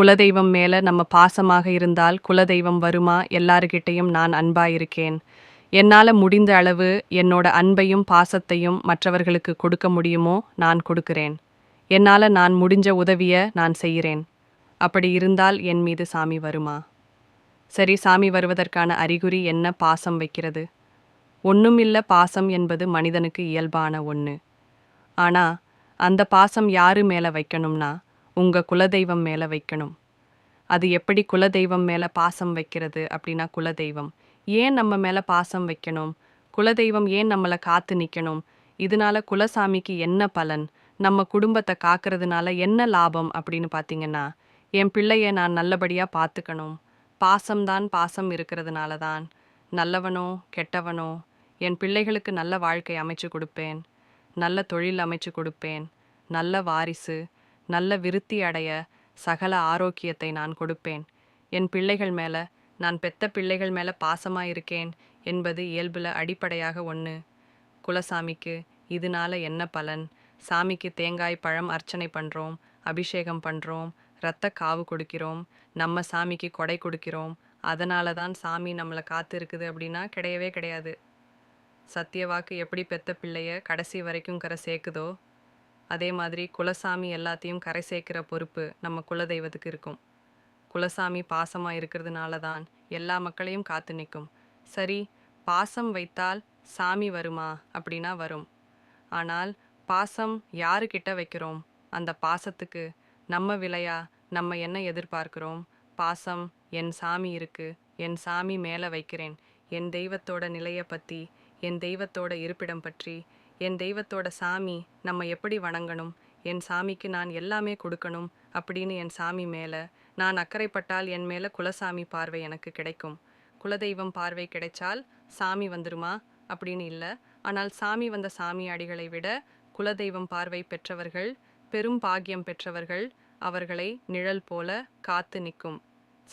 குலதெய்வம் மேல நம்ம பாசமாக இருந்தால் குலதெய்வம் வருமா? எல்லாருக்கிட்டையும் நான் அன்பா இருக்கேன் என்னால முடிந்த அளவு என்னோட அன்பையும் பாசத்தையும் மற்றவர்களுக்கு கொடுக்க முடியுமோ நான் கொடுக்கிறேன். என்னால நான் முடிஞ்ச உதவிய நான் செய்கிறேன். அப்படி இருந்தால் என் மீது சாமி வருமா? சரி சாமி வருவதற்கான அறிகுறி என்ன பாசம் வைக்கிறது? ஒண்ணுமில்ல பாசம் என்பது மனிதனுக்கு இயல்பான ஒன்று ஆனால் அந்த பாசம் யாரு மேலே வைக்கணும்னா உங்கள் குலதெய்வம் மேலே வைக்கணும். அது எப்படி குலதெய்வம் மேலே பாசம் வைக்கிறது அப்படின்னா குலதெய்வம். ஏன் நம்ம மேலே பாசம் வைக்கணும்? குலதெய்வம் ஏன் நம்மளை காத்து நிற்கணும் இதனால குலசாமிக்கு என்ன பலன்? நம்ம குடும்பத்தை காக்கிறதுனால என்ன லாபம் அப்படின்னு பார்த்தீங்கன்னா என் பிள்ளைய நான் நல்லபடியாக பார்த்துக்கணும் பாசம்தான் பாசம் இருக்கிறதுனால தான். நல்லவனோ கெட்டவனோ என் பிள்ளைகளுக்கு நல்ல வாழ்க்கை அமைச்சு கொடுப்பேன். நல்ல தொழில் அமைச்சு கொடுப்பேன். நல்ல வாரிசு நல்ல விருத்தி அடைய சகல ஆரோக்கியத்தை நான் கொடுப்பேன். என் பிள்ளைகள் மேலே நான் பெத்த பிள்ளைகள் மேலே பாசமாக இருக்கேன் என்பது இயல்பில் அடிப்படையாக ஒன்று குலசாமிக்கு இதனால என்ன பலன்? சாமிக்கு தேங்காய் பழம் அர்ச்சனை பண்ணுறோம் அபிஷேகம் பண்ணுறோம் இரத்த காவு கொடுக்கிறோம் நம்ம சாமிக்கு கொடை கொடுக்கிறோம் அதனால தான் சாமி நம்மளை காத்து இருக்குது அப்படின்னா கிடையவே கிடையாது. சத்தியவாக்கு எப்படி பெத்த பிள்ளைய கடைசி வரைக்கும் கரை சேர்க்குதோ? அதே மாதிரி குலசாமி எல்லாத்தையும் கரை சேர்க்கிற பொறுப்பு நம்ம குலதெய்வத்துக்கு இருக்கும். குலசாமி பாசமாக இருக்கிறதுனால தான் எல்லா மக்களையும் காத்து நிற்கும் சரி பாசம் வைத்தால் சாமி வருமா அப்படின்னா வரும். ஆனால் பாசம் யாருக்கிட்ட வைக்கிறோம்? அந்த பாசத்துக்கு நம்ம விலையா நம்ம என்ன எதிர்பார்க்கிறோம்? பாசம் என் சாமி இருக்கு என் சாமி மேலே வைக்கிறேன் என் தெய்வத்தோட நிலையை பற்றி என் தெய்வத்தோட இருப்பிடம் பற்றி என் தெய்வத்தோட சாமி நம்ம எப்படி வணங்கணும்? என் சாமிக்கு நான் எல்லாமே கொடுக்கணும் அப்படின்னு என் சாமி மேலே நான் அக்கறைப்பட்டால் என் மேலே குலசாமி பார்வை எனக்கு கிடைக்கும். குலதெய்வம் பார்வை கிடைச்சால் சாமி வந்துருமா? அப்படின்னு இல்லை. ஆனால் சாமி வந்த சாமி அடிகளை விட குலதெய்வம் பார்வை பெற்றவர்கள் பெரும் பாக்கியம் பெற்றவர்கள் அவர்களை நிழல் போல காத்து நிற்கும்.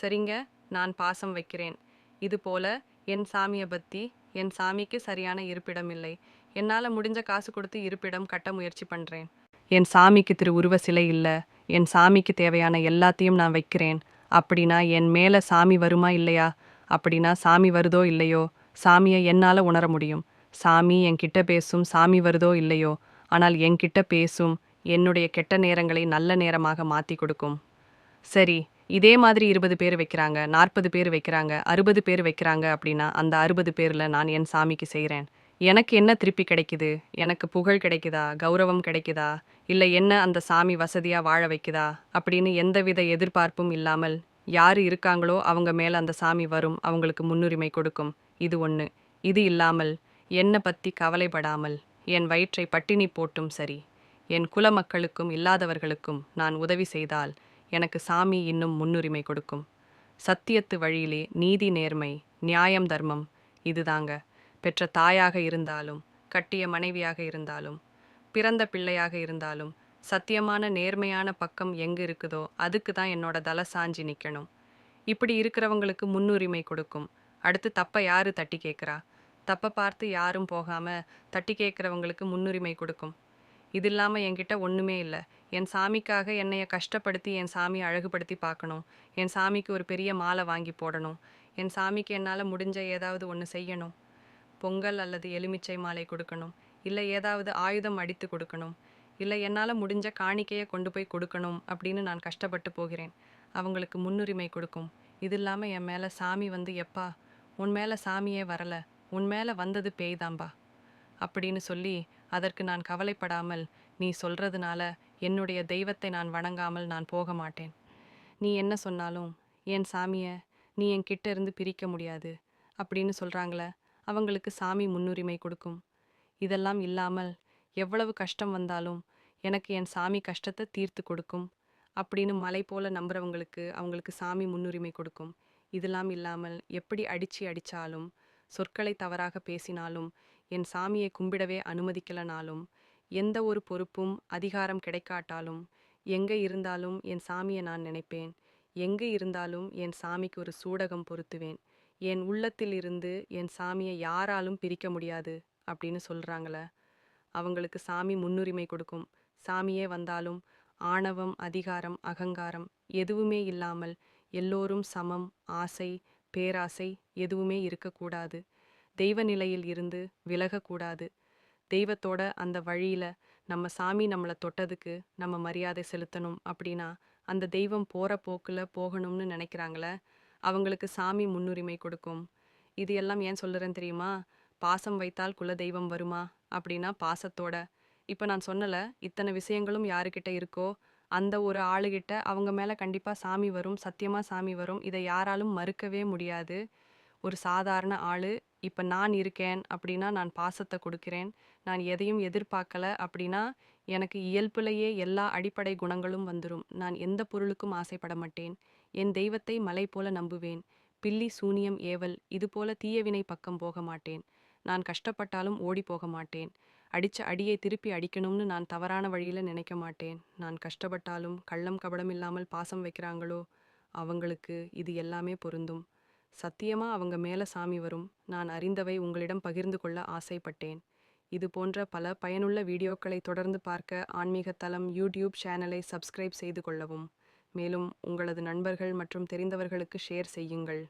சரிங்க நான் பாசம் வைக்கிறேன். இது போல என் சாமியை பற்றி என் சாமிக்கு சரியான இருப்பிடம் இல்லை என்னால் முடிஞ்ச காசு கொடுத்து இருப்பிடம் கட்ட முயற்சி பண்ணுறேன் என் சாமிக்கு திரு உருவ சிலை இல்லை. என் சாமிக்கு தேவையான எல்லாத்தையும் நான் வைக்கிறேன். அப்படின்னா என் மேலே சாமி வருமா இல்லையா? அப்படின்னா சாமி வருதோ இல்லையோ? சாமியை என்னால் உணர முடியும். சாமி என்கிட்ட பேசும் சாமி வருதோ இல்லையோ? ஆனால் என்கிட்ட பேசும் என்னுடைய கெட்ட நேரங்களை நல்ல நேரமாக மாற்றி கொடுக்கும். சரி இதே மாதிரி இருபது பேர் வைக்கிறாங்க நாற்பது பேர் வைக்கிறாங்க அறுபது பேர் வைக்கிறாங்க அப்படின்னா அந்த அறுபது பேரில் நான் என் சாமிக்கு செய்கிறேன் எனக்கு என்ன திருப்பி கிடைக்குது? எனக்கு புகழ் கிடைக்குதா? கௌரவம் கிடைக்குதா? இல்லை என்ன அந்த சாமி வசதியாக வாழ வைக்குதா? அப்படின்னு எந்தவித எதிர்பார்ப்பும் இல்லாமல் யார் இருக்காங்களோ அவங்க மேலே அந்த சாமி வரும் அவங்களுக்கு முன்னுரிமை கொடுக்கும். இது ஒன்று இது இல்லாமல் என்னை பற்றி கவலைப்படாமல் என் வயிற்றை பட்டினி போட்டும் சரி. என் குல மக்களுக்கும் இல்லாதவர்களுக்கும் நான் உதவி செய்தால் எனக்கு சாமி இன்னும் முன்னுரிமை கொடுக்கும். சத்தியத்து வழியிலே நீதி நேர்மை நியாயம் தர்மம் இதுதாங்க. பெற்ற தாயாக இருந்தாலும் கட்டிய மனைவியாக இருந்தாலும் பிறந்த பிள்ளையாக இருந்தாலும் சத்தியமான நேர்மையான பக்கம் எங்கே இருக்குதோ அதுக்கு தான் என்னோட தலை சாஞ்சி நிற்கணும் இப்படி இருக்கிறவங்களுக்கு முன்னுரிமை கொடுக்கும். அடுத்து தப்பை யாரு தட்டி கேட்குறா? தப்பை பார்த்து யாரும் போகாம தட்டி கேட்குறவங்களுக்கு முன்னுரிமை கொடுக்கும். இது இல்லாமல் என்கிட்ட ஒன்றுமே இல்லை. என் சாமிக்காக என்னைய கஷ்டப்படுத்தி என் சாமியை அழகுபடுத்தி பார்க்கணும். என் சாமிக்கு ஒரு பெரிய மாலை வாங்கி போடணும். என் சாமிக்கு என்னால் முடிஞ்ச ஏதாவது ஒன்று செய்யணும். பொங்கல் அல்லது எலுமிச்சை மாலை கொடுக்கணும். இல்லை ஏதாவது ஆயுதம் அடித்து கொடுக்கணும். இல்லை என்னால் முடிஞ்ச காணிக்கையை கொண்டு போய் கொடுக்கணும் அப்படின்னு நான் கஷ்டப்பட்டு போகிறேன். அவங்களுக்கு முன்னுரிமை கொடுக்கும். இது இல்லாமல் என் மேலே சாமி வந்து எப்பா உன் மேலே சாமியே வரலை. உன் மேலே வந்தது பேய்தாம்பா அப்படின்னு சொல்லி அதற்கு நான் கவலைப்படாமல் நீ சொல்கிறதுனால என்னுடைய தெய்வத்தை நான் வணங்காமல் நான் போக மாட்டேன். நீ என்ன சொன்னாலும் என் சாமியை நீ என்கிட்ட இருந்து பிரிக்க முடியாது அப்படின்னு சொல்கிறாங்களே அவங்களுக்கு சாமி முன்னுரிமை கொடுக்கும். இதெல்லாம் இல்லாமல் எவ்வளவு கஷ்டம் வந்தாலும் எனக்கு என் சாமி கஷ்டத்தை தீர்த்து கொடுக்கும் அப்படின்னு மலை போல நம்புறவங்களுக்கு அவங்களுக்கு சாமி முன்னுரிமை கொடுக்கும். இதெல்லாம் இல்லாமல் எப்படி அடிச்சு அடிச்சாலும் சொற்களை தவறாக பேசினாலும் என் சாமியை கும்பிடவே அனுமதிக்கலனாலும் எந்த ஒரு பொறுப்பும் அதிகாரம் கிடைக்காட்டாலும் எங்கே இருந்தாலும் என் சாமியை நான் நினைப்பேன். எங்கே இருந்தாலும் என் சாமிக்கு ஒரு சூடகம் பொருத்துவேன். என் உள்ளத்தில் இருந்து என் சாமியை யாராலும் பிரிக்க முடியாது அப்படின்னு சொல்கிறாங்களே அவங்களுக்கு சாமி முன்னுரிமை கொடுக்கும். சாமியே வந்தாலும் ஆணவம் அதிகாரம் அகங்காரம் எதுவுமே இல்லாமல் எல்லோரும் சமம் ஆசை பேராசை எதுவுமே இருக்கக்கூடாது. தெய்வ நிலையில் இருந்து விலகக்கூடாது. தெய்வத்தோட அந்த வழியில நம்ம சாமி நம்மளை தொட்டதுக்கு நம்ம மரியாதை செலுத்தணும் அப்படின்னா அந்த தெய்வம் போகிற போக்குல போகணும்னு நினைக்கிறாங்களே அவங்களுக்கு சாமி முன்னுரிமை கொடுக்கும். இது எல்லாம் ஏன் சொல்லுறேன் தெரியுமா? பாசம் வைத்தால் குல தெய்வம் வருமா? அப்படின்னா பாசத்தோட. இப்போ நான் சொன்னல இத்தனை விஷயங்களும் யாருக்கிட்ட இருக்கோ அந்த ஒரு ஆளுகிட்ட அவங்க மேலே கண்டிப்பாக சாமி வரும் சத்தியமாக சாமி வரும் இதை யாராலும் மறுக்கவே முடியாது. ஒரு சாதாரண ஆள் இப்போ நான் இருக்கேன் அப்படின்னா நான் பாசத்தை கொடுக்கிறேன். நான் எதையும் எதிர்பார்க்கல அப்படின்னா எனக்கு இயல்புலேயே எல்லா அடிப்படை குணங்களும் வந்துடும் நான் எந்த பொருளுக்கும் ஆசைப்பட மாட்டேன். என் தெய்வத்தை மலை போல நம்புவேன். பில்லி சூனியம் ஏவல் இது போல தீயவினை பக்கம் போக மாட்டேன். நான் கஷ்டப்பட்டாலும் ஓடி போக மாட்டேன். அடித்த அடியை திருப்பி அடிக்கணும்னு நான் தவறான வழியில நினைக்க மாட்டேன். நான் கஷ்டப்பட்டாலும் கள்ளம் கபடம் இல்லாமல் பாசம் வைக்கிறாங்களோ? அவங்களுக்கு இது எல்லாமே பொருந்தும். சத்தியமா அவங்க மேல சாமி வரும். நான் அறிந்தவை உங்களிடம் பகிர்ந்து கொள்ள ஆசைப்பட்டேன். இது போன்ற பல பயனுள்ள வீடியோக்களை தொடர்ந்து பார்க்க ஆன்மீக தளம் யூடியூப் சேனலை சப்ஸ்கிரைப் செய்து கொள்ளவும். மேலும் உங்களது நண்பர்கள் மற்றும் தெரிந்தவர்களுக்கு ஷேர் செய்யுங்கள்.